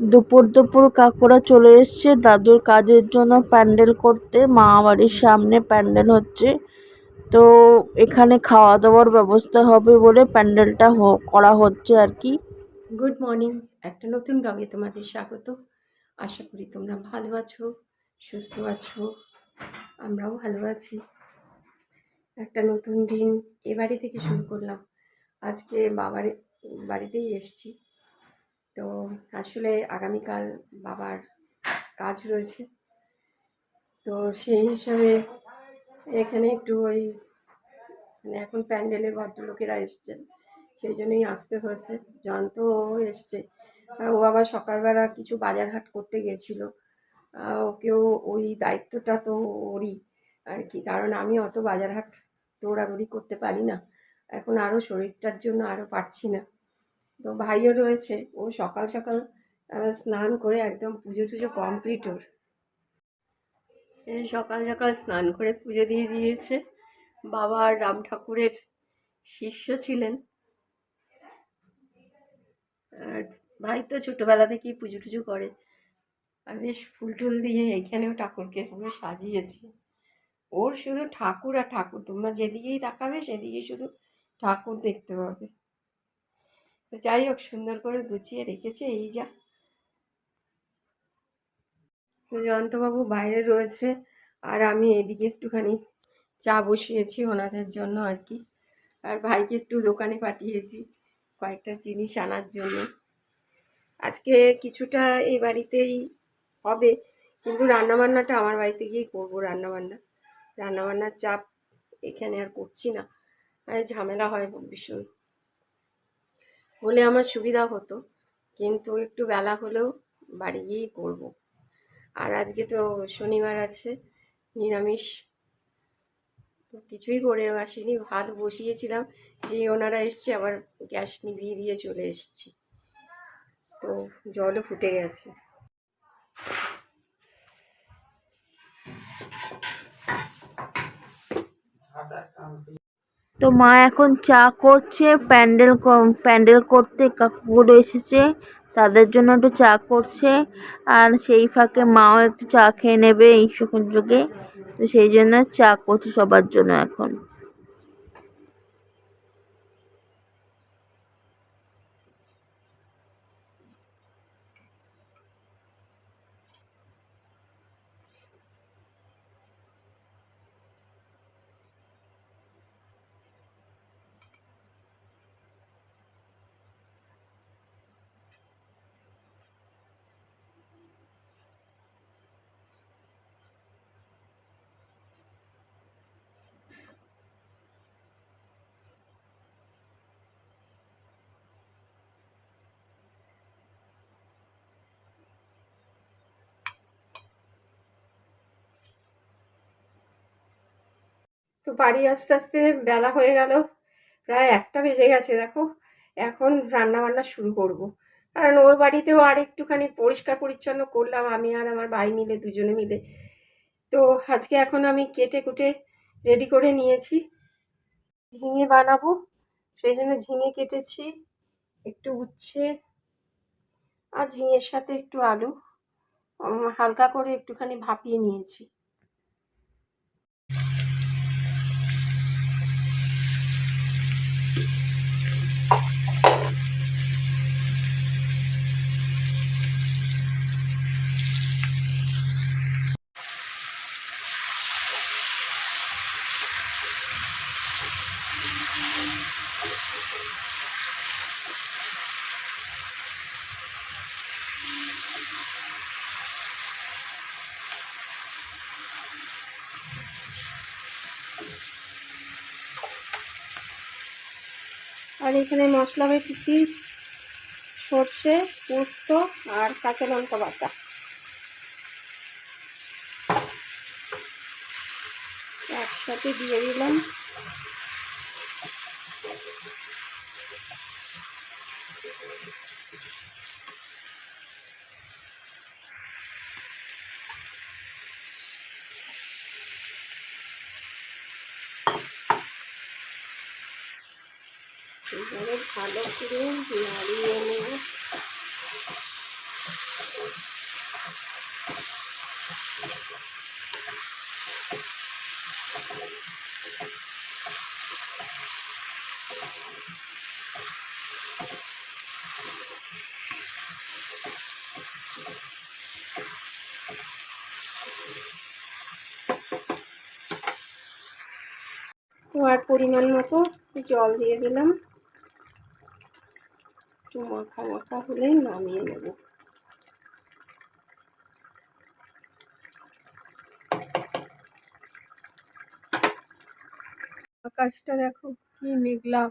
দুপুর দুপুর কাকুরা চলে এসছে। দাদুর কাজের জন্য প্যান্ডেল করতে। মা বাড়ির সামনে প্যান্ডেল হচ্ছে। তো এখানে খাওয়া দাওয়ার ব্যবস্থা হবে বলে প্যান্ডেলটা করা হচ্ছে আর কি। গুড মর্নিং একটা নতুন ব্লগে তোমাদের স্বাগত। আশা করি তোমরা ভালো আছো, সুস্থ আছো, আমরাও ভালো আছি। একটা নতুন দিন এ বাড়ি থেকে শুরু করলাম। আজকে বাবার, বাড়িতেই এসছি। তো আসলে আগামীকাল বাবার কাজ রয়েছে। তো সেই হিসাবে এখানে একটু ওই মানে এখন প্যান্ডেলের ভদ্রলোকেরা এসছেন, সেই জন্যই আসতে হয়েছে। জয়ন্তও এসছে। ও আবার সকালবেলা কিছু বাজার হাট করতে গেছিল। ওকেও ওই দায়িত্বটা তো ওরই আর কি, কারণ আমি অত বাজার হাট দৌড়াদৌড়ি করতে পারি না। এখন আরও শরীরটার জন্য আরও পারছি না। তো ভাইও রয়েছে, ও সকাল সকাল স্নান করে একদম পুজো টুজো কমপ্লিট ওর। সকাল সকাল স্নান করে পুজো দিয়ে দিয়েছে। বাবা আর রাম ঠাকুরের শিষ্য ছিলেন। আর ভাই তো ছোটোবেলা থেকেই পুজো টুজো করে। আর বেশ ফুল টুল দিয়ে এইখানেও ঠাকুরকে পুরো সাজিয়েছি। ওর শুধু ঠাকুর আর ঠাকুর, তোমরা যেদিকেই তাকাবে সেদিকেই শুধু ঠাকুর দেখতে পাবে। তো যাই হোক, সুন্দর করে গুছিয়ে রেখেছে, এই যা। তো জয়ন্তবাবু বাইরে রয়েছে, আর আমি এদিকে একটুখানি চা বসিয়েছি ওনাদের জন্য আর কি। আর ভাইকে একটু দোকানে পাঠিয়েছি কয়েকটা জিনিস আনার জন্য। আজকে কিছুটা এই বাড়িতেই হবে, কিন্তু রান্নাবান্নাটা আমার বাড়িতে গিয়েই করব রান্নাবান্না। রান্নাবান্নার চাপ এখানে আর করছি না আর ঝামেলা হয় ভীষণ হলে আমার সুবিধা হতো, কিন্তু একটু বেলা হলেও বাড়ি গিয়েই করব। আর আজকে তো শনিবার আছে, নিরামিষ। তো কিছুই করে আসিনি, ভাত বসিয়েছিলাম, যে ওনারা এসছে, আবার গ্যাস নিভিয়ে দিয়ে চলে এসছি। তো জলও ফুটে গেছে। তো মা এখন চা করছে, প্যান্ডেল প্যান্ডেল করতে কাকুগুলো এসেছে, তাদের জন্য একটু চা করছে, আর সেই ফাঁকে মাও একটু চা খেয়ে নেবে এই সকল যুগে, তো সেই জন্য চা করছে সবার জন্য এখন। তো বাড়ি আস্তে আস্তে বেলা হয়ে গেল। প্রায় একটা বেজে গেছে, দেখো। এখন রান্না বান্না শুরু করব। কারণ ওর বাড়িতেও আর একটুখানি পরিষ্কার পরিচ্ছন্ন করলাম, আমি আর আমার ভাই মিলে, দুজনে মিলে। তো আজকে এখন আমি কেটে কুটে রেডি করে নিয়েছি। ঝিঙে বানাবো, সেই জন্য ঝিঙে কেটেছি, একটু উচ্ছে আর ঝিঙের সাথে একটু আলু। হালকা করে একটুখানি ভাপিয়ে নিয়েছি। আর এখানে মশলা বেটেছি সর্ষে পোস্ত আর কাঁচা লঙ্কা বাটা। একসাথে দিয়ে দিলাম। এবারে ভালো করে নাড়িয়ে নেব। আর পরিমাণ মতো জল দিয়ে দিলাম। একটু মাখা মাখা হলেই নামিয়ে নেব। আকাশটা দেখো কি মেঘলা।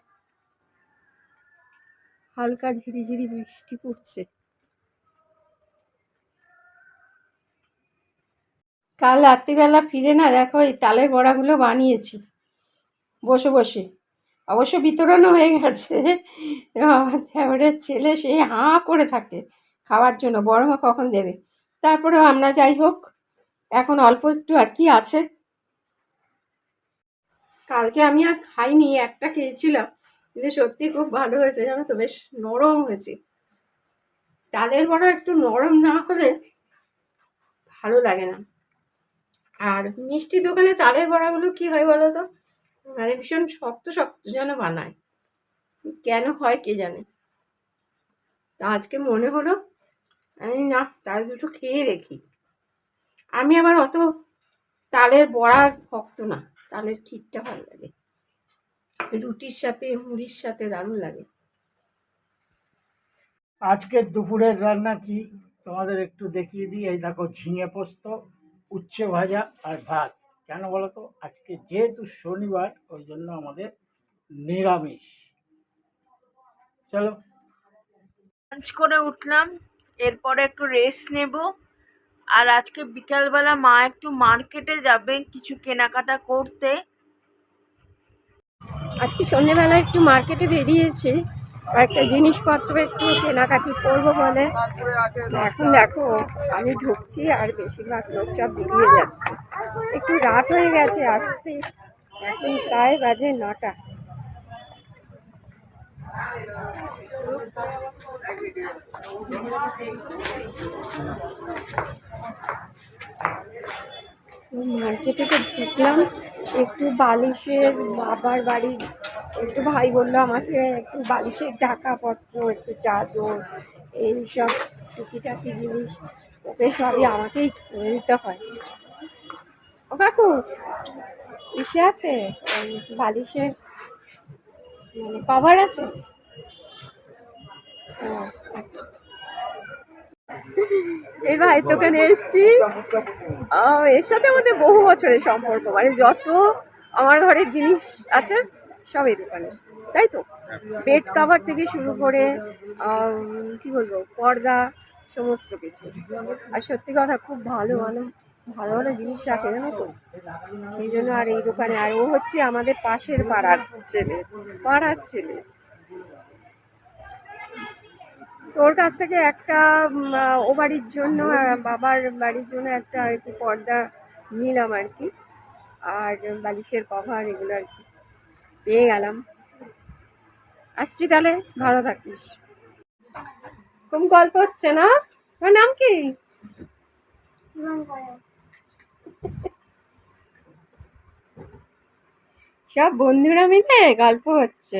হালকা ঝিরিঝিরি বৃষ্টি পড়ছে। কাল রাত্রিবেলা ফিরে না দেখো এই তালের বড়াগুলো বানিয়েছি। বসে বসে। অবশ্য বিতরণও হয়ে গেছে। আমার ছেলে সে হাঁ করে থাকে খাওয়ার জন্য। বড় মা কখন দেবে? তারপরেও আমরা যাই হোক, এখন অল্প একটু আর কি আছে। কালকে আমি আর খাইনি, একটা খেয়েছিলাম। কিন্তু সত্যি খুব ভালো হয়েছে, জানো তো? বেশ নরম হয়েছে। তালের বড়া একটু নরম না হলে ভালো লাগে না। আর মিষ্টি দোকানে তালের বড়াগুলো কি হয় বলো তো? মানে ভীষণ শক্ত শক্ত যেন বানায়। কেন হয় কে জানে? তা আজকে মনে হলো আমি না, তাল দুটো খেয়ে দেখি। আমি আবার অত তালের বড়ার ভক্ত না, তালের ক্ষীরটা ভালো লাগে। রুটির সাথে মুড়ির সাথে দারুণ লাগে। আজকে দুপুরের রান্না কি? তোমাদের একটু দেখিয়ে দিই। এই দেখো ঝিঙে পোস্ত উচ্ছে ভাজা আর ভাত। কেন বলো তো? আজকে যেহেতু শনিবার ওই জন্য আমাদের নিরামিষ। চলো। লাঞ্চ করে উঠলাম এরপরে একটু রেস্ট নেব। আর আজকে বিকালবেলা মা একটু মার্কেটে যাবে কিছু কেনাকাটা করতে। আজকে সন্ধ্যেবেলা একটু মার্কেটে বেরিয়েছি। কয়েকটা জিনিসপত্র একটু কেনাকাটি করব বলে। এখন দেখো, আমি ঢুকছি আর বেশিরভাগ লোক সব বেরিয়ে যাচ্ছে। একটু রাত হয়ে গেছে, আসতে এখন প্রায় বাজে নটা। মার্কেটে তো ঢুকলাম। একটু বালিশের বাবার বাড়ি, একটু ভাই বলল আমাকে একটু বালিশের ঢাকাপত্র একটু চাদর, এইসব টুকিটাকি জিনিস, ওকে সবই আমাকেই দিতে হয়। ও কাকু, ইসে আছে? বালিশের মানে কভার আছে? ও আচ্ছা। এই ভাই দোকানে এসছি। এর সাথে আমাদের বহু বছরের সম্পর্ক মানে যত আমার ঘরের জিনিস আছে, সব এই দোকানে। তাই তো? বেড কাভার থেকে শুরু করে কি বলব, পর্দা, সমস্ত কিছু। আর সত্যি কথা, খুব ভালো ভালো ভালো ভালো জিনিস রাখে, জানো তো? সেই জন্য আর এই দোকানে, আর ও হচ্ছে আমাদের পাশের পাড়ার ছেলে পাড়ার ছেলে। তোর কাছ থেকে একটা ও বাড়ির জন্য বাবার বাড়ির জন্য একটা আর কি পর্দা নিলাম আর কি। আর বালিশের কভার এগুলো আর কি। পেয়ে গেলাম। আসছি তাহলে, ভালো থাকিস। খুব গল্প হচ্ছে না? তোর নাম কি? সব বন্ধুরা মিলে গল্প হচ্ছে।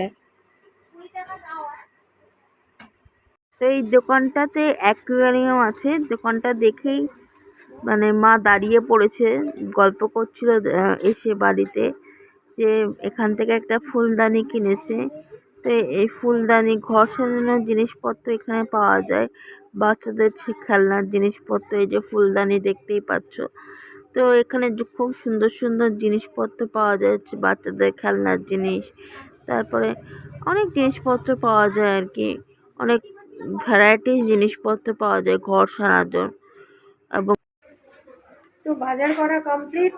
এই দোকানটাতে অ্যাকুয়ারিয়াম আছে। দোকানটা দেখেই মানে মা দাঁড়িয়ে পড়েছে, গল্প করছিল এসে বাড়িতে যে এখান থেকে একটা ফুলদানি কিনেছে। তো এই ফুলদানি ঘর সাজানোর জিনিসপত্র এখানে পাওয়া যায়। বাচ্চাদের খেলনার জিনিসপত্র, এই যে ফুলদানি দেখতেই পাচ্ছ। তো এখানে খুব সুন্দর সুন্দর জিনিসপত্র পাওয়া যায় বাচ্চাদের খেলনার জিনিস। তারপরে অনেক জিনিসপত্র পাওয়া যায় আর কি। অনেক ভ্যারাইটিস জিনিসপত্র পাওয়া যায়, ঘর সারানোর এবং তো বাজার করা কমপ্লিট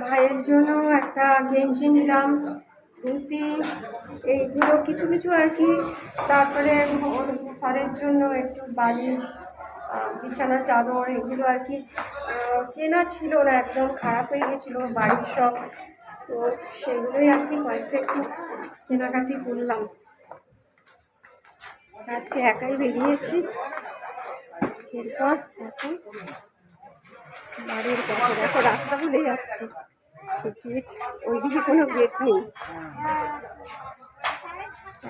ভাইয়ের জন্য একটা গেঞ্জি নিলাম, ধুতি, এইগুলো কিছু কিছু আর কি। তারপরে ঘরের জন্য একটু বালিশ বিছানা, চাদর, এগুলো আর কি। কেনা ছিল না, একদম খারাপ হয়ে গেছিল বাড়ির সব। তো সেগুলোই আর কি কয়েকটা একটু কেনাকাটি করলাম। আজকে একাই বেরিয়েছি। এরপর এখন বাড়ির পথে দেখো, রাস্তা ভুলে যাচ্ছি। গেট ওইদিকে কোনো গেট নেই।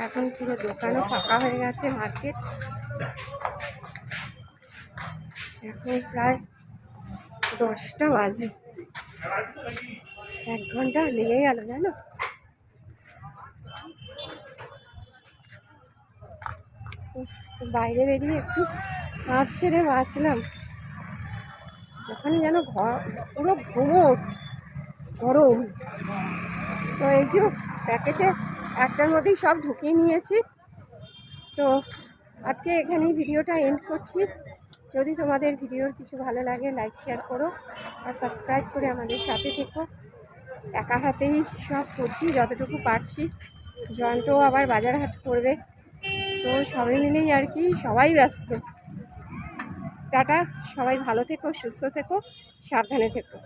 এখন পুরো দোকানও ফাঁকা হয়ে গেছে মার্কেট এখন প্রায় দশটা বাজে। এক ঘণ্টা লেগে গেল, জানো উফ, তো বাইরে বেরিয়ে একটু হাত ছেড়ে বাঁচলাম। ওখানে যেন ঘর, পুরো ঘুমোট, গরম। তো এই যে প্যাকেটে একটার মধ্যেই সব ঢুকিয়ে নিয়েছি। তো আজকে এখানেই ভিডিওটা এন্ড করছি। যদি তোমাদের ভিডিওর কিছু ভালো লাগে লাইক শেয়ার করো আর সাবস্ক্রাইব করে আমাদের সাথে থেকো। একা হাতেই সব করছি, যতটুকু পারছি। জয়ন্তও আবার বাজার হাট করবে। তো সবাই মিলেই আর কি, সবাই ব্যস্ত। টাটা, সবাই ভালো থেকো, সুস্থ থেকো, সাবধানে থেকো।